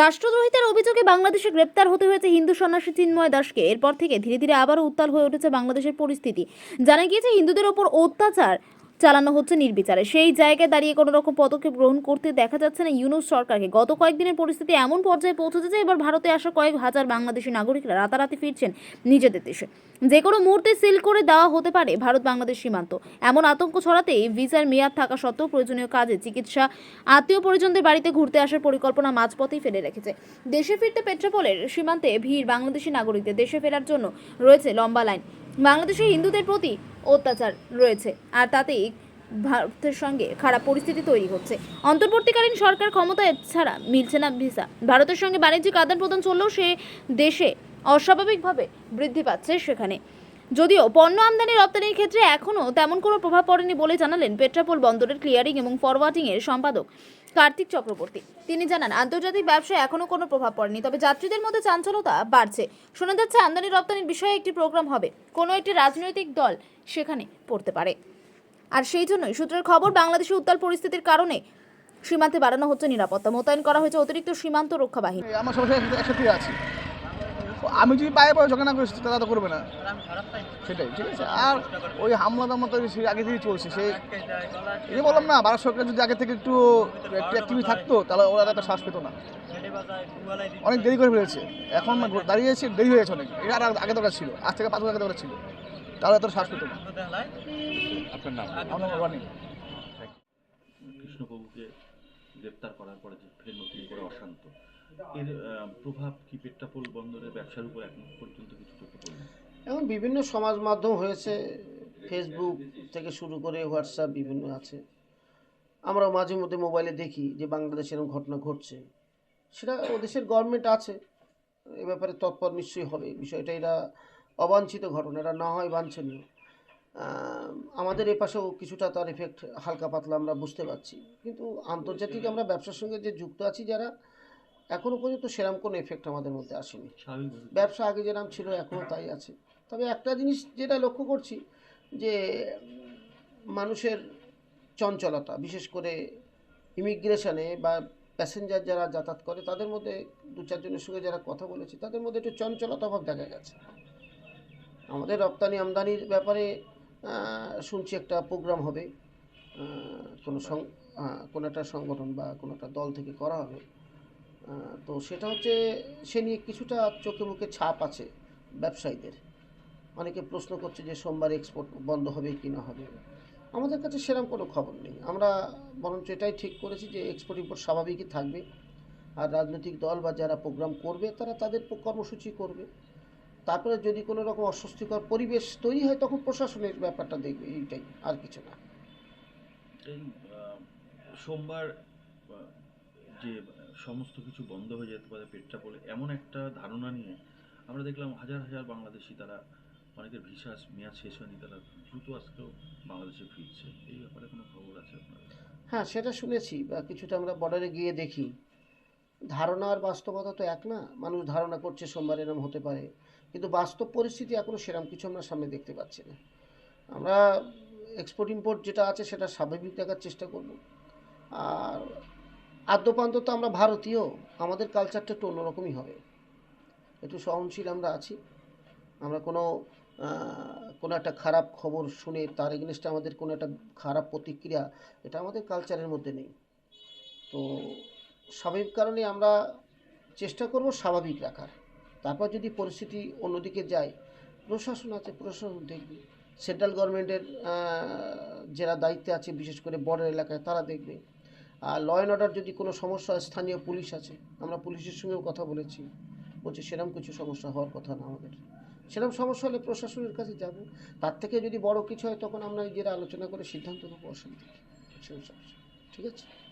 রাষ্ট্রদ্রোহিতার অভিযোগে বাংলাদেশে গ্রেপ্তার হতে হয়েছে হিন্দু সন্ন্যাসী চিন্ময় দাসকে। এরপর থেকে ধীরে ধীরে আবারও উত্তাল হয়ে উঠেছে বাংলাদেশের পরিস্থিতি। জানা গিয়েছে, হিন্দুদের ওপর অত্যাচার চালানো হচ্ছে নির্বিচারে। সেই জায়গায় দাঁড়িয়ে কোনো রকম পদক্ষেপ গ্রহণ করতে দেখা যাচ্ছে না ইউনুস সরকারকে। গত কয়েকদিনের পরিস্থিতি এমন পর্যায়ে পৌঁছেছে যে এবার ভারতে আসা কয়েক হাজার বাংলাদেশি নাগরিকরা রাতারাতি ফিরছেন নিজেদের দেশে। যে কোনো মুহূর্তে সিল করে দেওয়া হতে পারে ভারত বাংলাদেশ সীমান্ত। এমন আতঙ্ক ছড়াতেই ভিসার মেয়াদ থাকা সত্ত্বেও প্রয়োজনীয় কাজে চিকিৎসা, আত্মীয় পরিজনদের বাড়িতে ঘুরতে আসার পরিকল্পনা মাঝপথেই ফেলে রেখেছে। দেশে ফিরতে পেট্রাপোলের সীমান্তে ভিড় বাংলাদেশি নাগরিকদের। দেশে ফেরার জন্য রয়েছে লম্বা লাইন। বাংলাদেশে হিন্দুদের প্রতি অত্যাচার রয়েছে আর তাতেই ভারতের সঙ্গে খারাপ পরিস্থিতি তৈরি হচ্ছে। অন্তর্বর্তীকালীন সরকার ক্ষমতায় ছাড়া মিলছে না ভিসা। ভারতের সঙ্গে বাণিজ্যিক আদান প্রদান চললেও সে দেশে অস্বাভাবিকভাবে বৃদ্ধি পাচ্ছে সেখানে। যদিও পণ্য আমদানি রপ্তানির ক্ষেত্রে এখনও তেমন কোনো প্রভাব পড়েনি বলে জানালেন পেট্রাপোল বন্দরের ক্লিয়ারিং এবং ফরওয়ার্ডিংয়ের সম্পাদক কার্তিক চক্রবর্তী। তিনি জানান, আন্তর্জাতিক ব্যবসায় এখনও কোনো প্রভাব পড়েনি, তবে যাত্রীদের মধ্যে চাঞ্চলতা বাড়ছে। শোনা যাচ্ছে, আমদানি রপ্তানির বিষয়ে একটি প্রোগ্রাম হবে। কোনো একটি রাজনৈতিক দল সেখানে পড়তে পারে। আর সেই জন্যই সূত্রের খবর, বাংলাদেশের উত্তাল পরিস্থিতির কারণে সীমান্তে বাড়ানো হচ্ছে নিরাপত্তা। মোতায়েন করা হয়েছে অতিরিক্ত সীমান্ত রক্ষা বাহিনী আমার সবাই একসাথে- আছে। আমি যদি পায়ে পায়ে ঝগড়া না করি তারা তো করবে না। সেটাই ঠিক আছে। আর ওই হামলা দামলা তো সে আগে থেকেই চলছে সেই এই যে বললাম না ভারত সরকার যদি আগে থেকে একটু অ্যাক্টিভি থাকতো তাহলে ওরা একটা শ্বাস পেতো না। অনেক দেরি করে ফেলেছে। এখন দাঁড়িয়েছে দেরি হয়েছে অনেক। এটা আর আগে দরকার ছিল আজ থেকে পাঁচ বছর আগে দরকার ছিল। তাহলে এত শ্বাস পেতো না। আপনার নাম? আমার নাম রনি কৃষ্ণবাবুকে গ্রেপ্তার করার পরে যে ফের নতুন করে অশান্ত। এর প্রভাব কি পেট্রাপোল বন্দরের ব্যবসার উপর এখন পর্যন্ত কিছু চোখে পড়ে এখন বিভিন্ন সমাজ মাধ্যম হয়েছে ফেসবুক থেকে শুরু করে হোয়াটসঅ্যাপ বিভিন্ন আছে। আমরা মাঝে মধ্যে মোবাইলে দেখি যে বাংলাদেশে এরকম ঘটনা ঘটছে। সেটা ও দেশের গভর্নমেন্ট আছে, এ ব্যাপারে তৎপর নিশ্চয়ই হবে। বিষয়টা এটা অবাঞ্ছিত ঘটনা, এটা না হয় বাঞ্ছনীয়। আমাদের এ পাশেও কিছুটা তার এফেক্ট হালকা পাতলা আমরা বুঝতে পারছি। কিন্তু আন্তর্জাতিক আমরা ব্যবসার সঙ্গে যে যুক্ত আছি যারা এখনও পর্যন্ত সেরকম কোনো এফেক্ট আমাদের মধ্যে আসেনি। ব্যবসা আগে যেরকম ছিল এখনও তাই আছে। তবে একটা জিনিস যেটা লক্ষ্য করছি যে মানুষের চঞ্চলতা বিশেষ করে ইমিগ্রেশনে বা প্যাসেঞ্জার যারা যাতায়াত করে তাদের মধ্যে দু চারজনের সঙ্গে যারা কথা বলেছি তাদের মধ্যে একটু চঞ্চলতা অভাব দেখা গেছে। আমাদের রপ্তানি আমদানির ব্যাপারে শুনছি একটা প্রোগ্রাম হবে। কোনো সং কোনো একটা সংগঠন বা কোনো একটা দল থেকে করা হবে। তো সেটা হচ্ছে সে নিয়ে কিছুটা চোখে মুখে ছাপ আছে ব্যবসায়ীদের। অনেকে প্রশ্ন করছে যে সোমবার এক্সপোর্ট বন্ধ হবে কি না হবে। আমাদের কাছে সেরকম কোনো খবর নেই। আমরা বরঞ্চ এটাই ঠিক করেছি যে এক্সপোর্ট ইম্পোর্ট স্বাভাবিকই থাকবে। আর রাজনৈতিক দল বা যারা প্রোগ্রাম করবে, তারা তাদের কর্মসূচি করবে। তারপরে যদি কোনো রকম অস্বস্তিকর পরিবেশ তৈরি হয়, তখন প্রশাসনের ব্যাপারটা দেখবে। এইটাই, আর কিছু না। সোমবার যে সমস্ত কিছু বন্ধ হয়ে যেতে পারে পেট্রাপোলে এমন একটা ধারণা নিয়ে আমরা দেখলাম হাজার হাজার বাংলাদেশি তারা, অনেকের ভিসা মেয়াদ শেষ হয়নি, তারা দ্রুত আজকেও বাংলাদেশে ফিরছে। এই ব্যাপারে কোনো খবর আছে আপনার? হ্যাঁ সেটা শুনেছি বা কিছুটা আমরা বর্ডারে গিয়ে দেখি। ধারণা আর বাস্তবতা তো এক না, মানুষ ধারণা করছে সোমবার এরম হতে পারে। কিন্তু বাস্তব পরিস্থিতি এখনও সেরকম কিছু আমরা সামনে দেখতে পাচ্ছি না। আমরা এক্সপোর্ট ইম্পোর্ট যেটা আছে সেটা স্বাভাবিক দেখার চেষ্টা করব। আর আদ্যপান্ত তো আমরা ভারতীয়, আমাদের কালচারটা একটু অন্যরকমই হবে। একটু সহনশীল আমরা আছি। আমরা কোনো কোনো একটা খারাপ খবর শুনে তার এগেনস্টে আমাদের কোনো একটা খারাপ প্রতিক্রিয়া, এটা আমাদের কালচারের মধ্যে নেই। তো স্বাভাবিক কারণে আমরা চেষ্টা করব স্বাভাবিক রাখার। তারপর যদি পরিস্থিতি অন্যদিকে যায়, প্রশাসন আছে, প্রশাসন দেখবে। সেন্ট্রাল গভর্নমেন্টের যারা দায়িত্বে আছে, বিশেষ করে বর্ডার এলাকায়, তারা দেখবে। ল অ্যান্ড অর্ডার যদি কোনো সমস্যা স্থানীয় পুলিশ আছে, আমরা পুলিশের সঙ্গেও কথা বলেছি। বলছি সেরকম কিছু সমস্যা হওয়ার কথা না আমাদের। সেরকম সমস্যা হলে প্রশাসনের কাছে যাব। তার থেকে যদি বড় কিছু হয়, তখন আমরা নিজেরা আলোচনা করে সিদ্ধান্ত নেব অসুবিধা। ঠিক আছে?